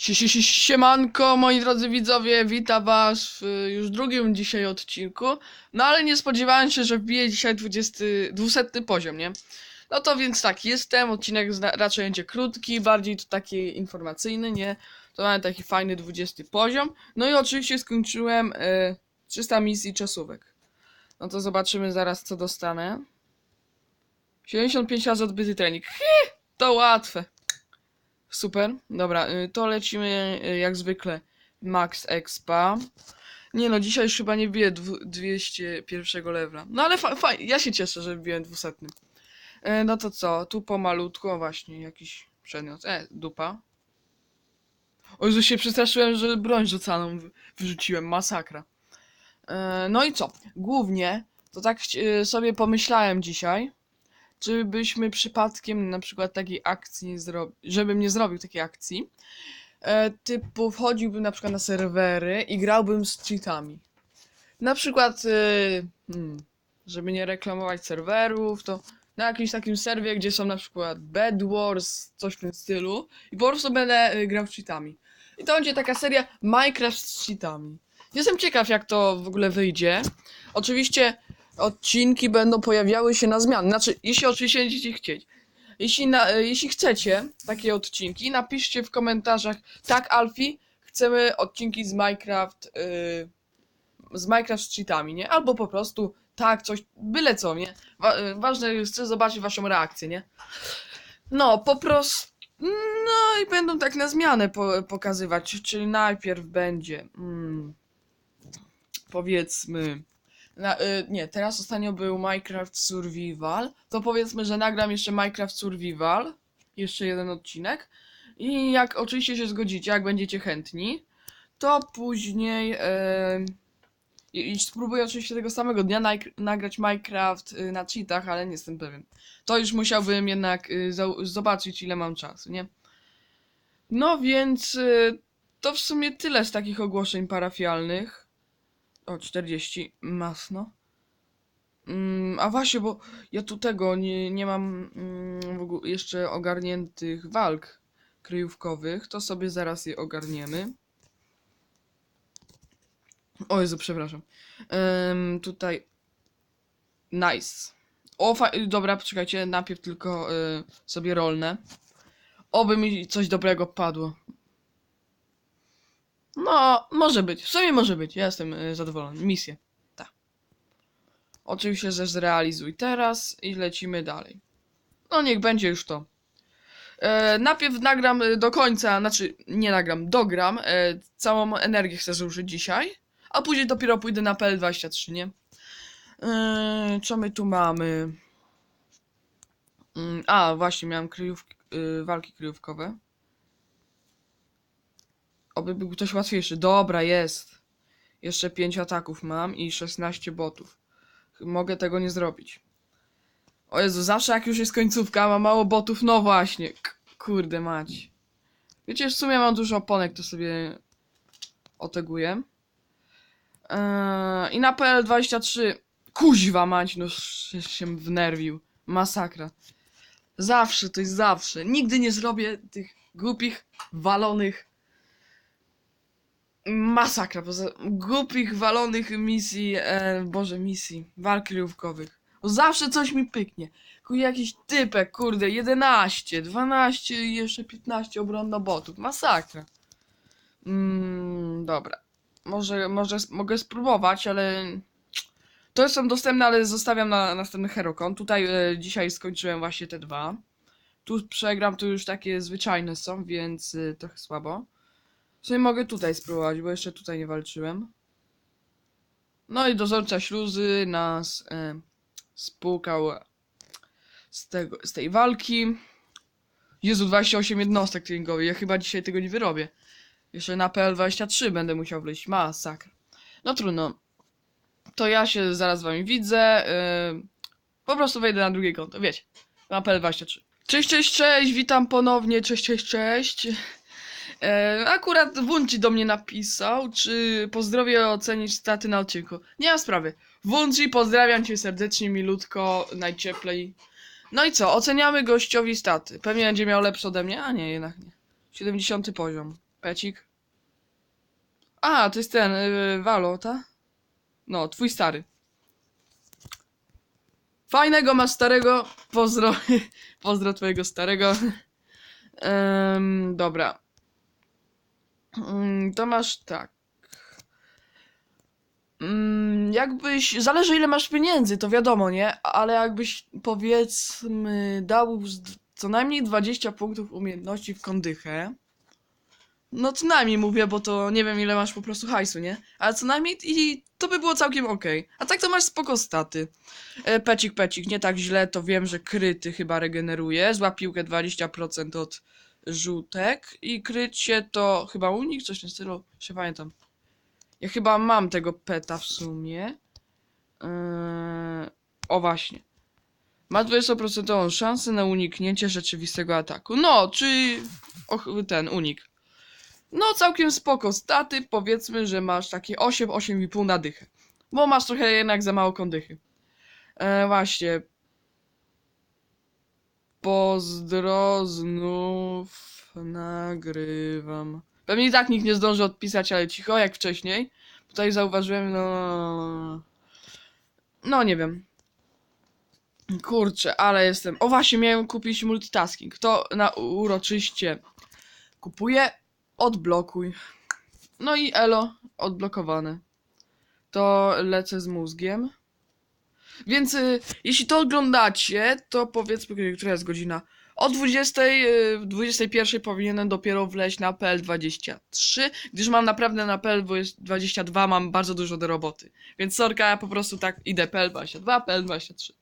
Sie, sie, sie, siemanko, moi drodzy widzowie, witam was w już drugim dzisiaj odcinku. No ale nie spodziewałem się, że wbije dzisiaj 20, 200 poziom, nie? No to więc tak, jestem, odcinek raczej będzie krótki, bardziej to taki informacyjny, nie? To mamy taki fajny 20 poziom. No i oczywiście skończyłem y, 300 misji czasówek. No to zobaczymy zaraz co dostanę. 75 razy odbyty trening. Hi, to łatwe. Super, dobra, y, to lecimy y, jak zwykle Max Expa. Nie no, dzisiaj już chyba nie biję dwu- 201 levela. No ale fa- fajnie, ja się cieszę, że biłem 200. E, no to co, tu pomalutku, o właśnie, jakiś przedmiot. E, dupa. O Jezu, się przestraszyłem, że broń rzucaną wy- wyrzuciłem, masakra. E, no i co, głównie, to tak e, sobie pomyślałem dzisiaj, czy byśmy przypadkiem na przykład takiej akcji nie zrobił, żebym nie zrobił takiej akcji, e, typu wchodziłbym na przykład na serwery i grałbym z cheatami. Na przykład, e, hmm, żeby nie reklamować serwerów, to na jakimś takim serwie, gdzie są na przykład Bed Wars, coś w tym stylu i po prostu będę e, grał z cheatami. I to będzie taka seria Minecraft z cheatami. Jestem ciekaw, jak to w ogóle wyjdzie. Oczywiście odcinki będą pojawiały się na zmiany. Znaczy, jeśli oczywiście będziecie chcieć. Jeśli, na, e, jeśli chcecie takie odcinki, napiszcie w komentarzach tak, Alfie, chcemy odcinki z Minecraft yy, z Minecraft cheatami, nie? Albo po prostu tak, coś, byle co, nie? Wa y, ważne, chcę zobaczyć waszą reakcję, nie? No, po prostu no i będą tak na zmianę po, pokazywać, czyli najpierw będzie mm, powiedzmy na, y, nie, teraz ostatnio był Minecraft Survival. To powiedzmy, że nagram jeszcze Minecraft Survival. Jeszcze jeden odcinek. I jak oczywiście się zgodzicie, jak będziecie chętni, to później. em, i, I spróbuję oczywiście tego samego dnia nag- nagrać Minecraft y, na cheatach, ale nie jestem pewien. To już musiałbym jednak y, zobaczyć, ile mam czasu, nie? No więc y, to w sumie tyle z takich ogłoszeń parafialnych. O, 40, masno. Mm, a właśnie, bo ja tu tego nie, nie mam mm, jeszcze ogarniętych walk kryjówkowych, to sobie zaraz je ogarniemy. O Jezu, przepraszam. Em, tutaj. Nice. O, dobra, poczekajcie, najpierw tylko y, sobie rolne. Oby mi coś dobrego padło. No, może być. W sumie może być. Ja jestem y, zadowolony. Misję. Tak. Oczywiście, że zrealizuj teraz i lecimy dalej. No, niech będzie już to. E, najpierw nagram y, do końca, znaczy nie nagram, dogram. E, całą energię chcę zużyć dzisiaj. A później dopiero pójdę na PL23, nie? E, co my tu mamy? Mm, A, właśnie, miałem kryjówki, y, walki kryjówkowe. Oby był ktoś łatwiejszy. Dobra, jest. Jeszcze 5 ataków mam i 16 botów. Mogę tego nie zrobić. O Jezu, zawsze jak już jest końcówka, mam mało botów, no właśnie. Kurde mać. Wiecie, w sumie mam dużo oponek, to sobie oteguję. Eee, I na PL23 kuźwa mać, no się wnerwił. Masakra. Zawsze, to jest zawsze. Nigdy nie zrobię tych głupich, walonych masakra, poza głupich, walonych misji, e, boże, misji, walk kryjówkowych. Bo zawsze coś mi pyknie. Kurde, jakiś typek, kurde, 11, 12 i jeszcze 15 obronno-botów. Masakra. Mm, dobra. Może, może mogę spróbować, ale... To są dostępne, ale zostawiam na następny Herokon. Tutaj e, dzisiaj skończyłem właśnie te dwa. Tu przegram, to już takie zwyczajne są, więc e, trochę słabo. W sumie mogę tutaj spróbować, bo jeszcze tutaj nie walczyłem. No i dozorca śluzy nas e, spłukał z, tego, z tej walki. Jezu, 28 jednostek treningowych. Ja chyba dzisiaj tego nie wyrobię. Jeszcze na PL23 będę musiał wleźć. Masakra. No trudno. To ja się zaraz z wami widzę. Yy, po prostu wejdę na drugie konto, wiecie. Na PL23. Cześć, cześć, cześć, witam ponownie. Cześć, cześć, cześć. E, akurat Wunci do mnie napisał, czy pozdrowie ocenić staty na odcinku. Nie ma sprawy. Wunci, pozdrawiam cię serdecznie, milutko, najcieplej. No i co, oceniamy gościowi staty. Pewnie będzie miał lepsze ode mnie, a nie, jednak nie. 70 poziom. Pecik. A, to jest ten, yy, Valo, ta? No, twój stary. Fajnego masz starego. Pozdro. Pozdro twojego starego. Em, dobra. Mm, to masz tak. Mm, jakbyś. Zależy ile masz pieniędzy, to wiadomo, nie? Ale jakbyś powiedzmy dał co najmniej 20 punktów umiejętności w kondychę. No co najmniej mówię, bo to nie wiem ile masz po prostu hajsu, nie? Ale co najmniej i to by było całkiem okej. A tak to masz spoko staty. E, pecik, pecik, nie tak źle, to wiem, że kryty chyba regeneruje. Zła piłkę 20% od żółtek i krycie to chyba unik, coś w tym stylu, się pamiętam. Ja chyba mam tego peta w sumie. Eee, o właśnie. Ma 20% szansę na uniknięcie rzeczywistego ataku. No, czy och, ten unik. No, całkiem spoko staty. Powiedzmy, że masz takie 8, 8,5 na dychę. Bo masz trochę jednak za mało kondychy. E, właśnie. Pozdro znów nagrywam. Pewnie i tak nikt nie zdąży odpisać, ale cicho, jak wcześniej. Tutaj zauważyłem, no... No, nie wiem. Kurczę, ale jestem... O właśnie, miałem kupić multitasking. To na uroczyście kupuję, odblokuj. No i elo, odblokowane. To lecę z mózgiem. Więc y, jeśli to oglądacie, to powiedzmy, która jest godzina. O 20, y, 21 powinienem dopiero wleźć na PL23, gdyż mam naprawdę na PL22 mam bardzo dużo do roboty. Więc sorka, ja po prostu tak idę PL22, PL23.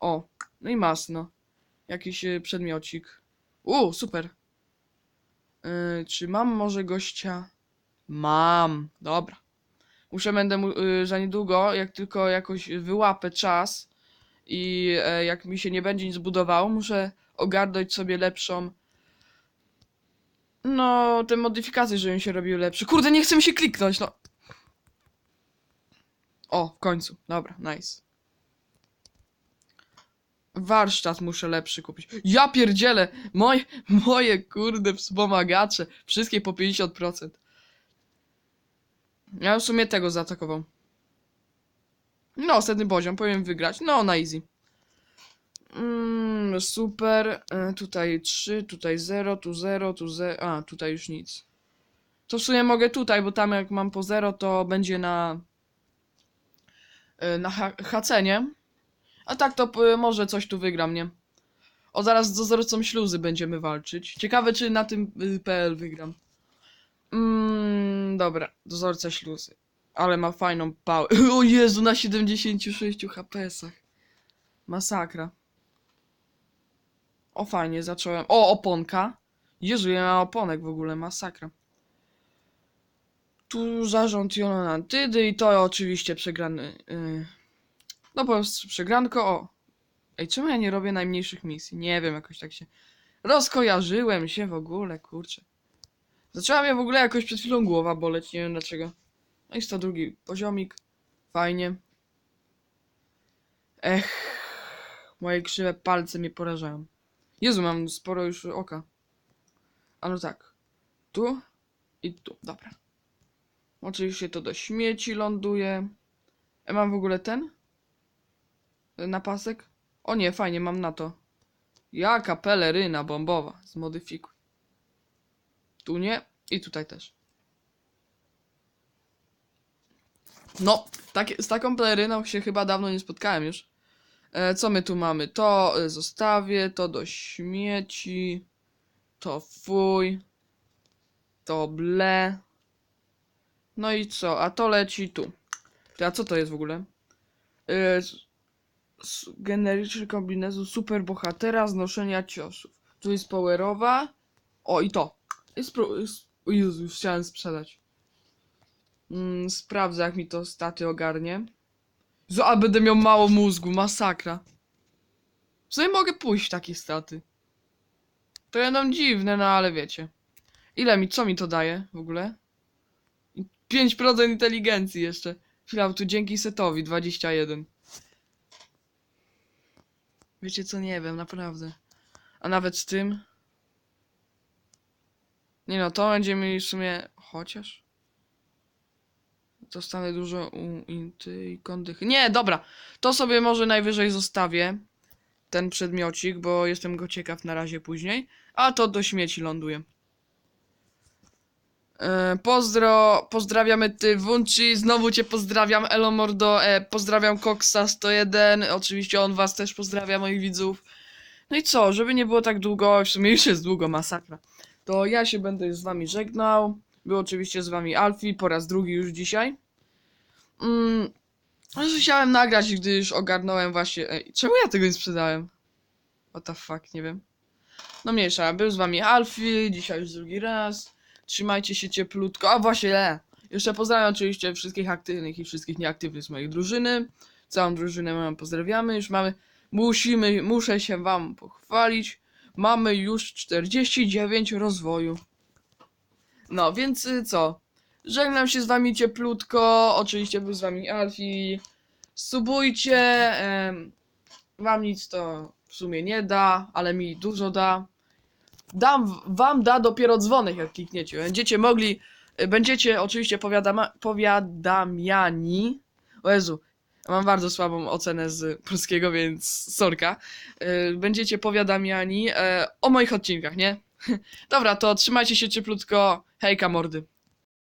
O, no i masno. Jakiś y, przedmiocik. U, super. Y, czy mam może gościa? Mam, dobra. Muszę będę mu, y, za niedługo, jak tylko jakoś wyłapę czas i e, jak mi się nie będzie nic budowało, muszę ogarnąć sobie lepszą. No, te modyfikacje, żebym się robił lepszy. Kurde, nie chce mi się kliknąć, no. O, w końcu. Dobra, nice. Warsztat muszę lepszy kupić. Ja pierdzielę! Moje, moje kurde wspomagacze. Wszystkie po 50%. Ja w sumie tego zaatakował. No, ostatni poziom, powinien wygrać. No, na easy. Mm, super. E, tutaj 3, tutaj 0, tu 0, tu 0. A, tutaj już nic. To w sumie mogę tutaj, bo tam jak mam po 0, to będzie na. e, Na HC, nie? A tak to może coś tu wygram, nie? O, zaraz z dozorcą śluzy będziemy walczyć. Ciekawe, czy na tym y, PL wygram. Mm, dobra, dozorca śluzy. Ale ma fajną pałę. O Jezu, na 76 HP-sach. Masakra. O, fajnie, zacząłem. O, oponka. Jezu, ja mam oponek w ogóle, masakra. Tu zarząd Jonantydy i to oczywiście przegrany. Yy. No po prostu przegranko, o. Ej, czemu ja nie robię najmniejszych misji? Nie wiem, jakoś tak się... Rozkojarzyłem się w ogóle, kurczę. Zaczęła mnie w ogóle jakoś przed chwilą głowa boleć, nie wiem dlaczego. No i 102 poziomik. Fajnie. Ech. Moje krzywe palce mnie porażają. Jezu, mam sporo już oka. A no tak. Tu i tu. Dobra. Oczywiście to do śmieci ląduje. E, mam w ogóle ten? Na pasek? O nie, fajnie, mam na to. Jaka peleryna bombowa. Zmodyfikuj. Tu nie i tutaj też. No, tak, z taką peleryną się chyba dawno nie spotkałem już. E, co my tu mamy? To e, zostawię, to do śmieci, to fuj, to ble. No i co? A to leci tu. A co to jest w ogóle? E, generyczny kombinezon super bohatera znoszenia ciosów. Tu jest powerowa. O i to. Jest... O Jezu, już chciałem sprzedać. Mm, sprawdzę jak mi to staty ogarnie. Zo, a będę miał mało mózgu, masakra. W sumie mogę pójść w takie staty. To będą dziwne, no ale wiecie. Ile mi, co mi to daje w ogóle? 5% inteligencji jeszcze. Chwila, tu dzięki setowi 21. Wiecie co, nie wiem, naprawdę. A nawet z tym. Nie no, to będziemy mieli w sumie... Chociaż... Dostanę dużo u inty i kondychy. Nie, dobra. To sobie może najwyżej zostawię. Ten przedmiocik, bo jestem go ciekaw na razie później. A to do śmieci ląduje. Pozdro, pozdrawiamy ty Wunci, znowu cię pozdrawiam Elo Mordo, e, pozdrawiam Coxa 101, oczywiście on was też pozdrawia moich widzów. No i co, żeby nie było tak długo, w sumie już jest długo, masakra. To ja się będę z wami żegnał. Był oczywiście z wami Alfie, po raz drugi już dzisiaj. Mm, chciałem nagrać, gdyż ogarnąłem właśnie... Ej, czemu ja tego nie sprzedałem? What the fuck, nie wiem. No mniejsza, był z wami Alfie, dzisiaj już drugi raz. Trzymajcie się cieplutko. A właśnie, jeszcze pozdrawiam oczywiście wszystkich aktywnych i wszystkich nieaktywnych z mojej drużyny. Całą drużynę mam pozdrawiamy. Już mamy, musimy, muszę się wam pochwalić. Mamy już 49 rozwoju. No, więc y, co? Żegnam się z wami cieplutko. Oczywiście był z wami Alfie. Subujcie. wam nic to w sumie nie da, ale mi dużo da. Dam, wam da dopiero dzwonek, jak klikniecie. Będziecie mogli, y, będziecie oczywiście powiadama, powiadamiani. O Jezu, mam bardzo słabą ocenę z polskiego, więc sorka. Y, Będziecie powiadamiani e, o moich odcinkach, nie? Dobra, to trzymajcie się cieplutko. Hejka mordy.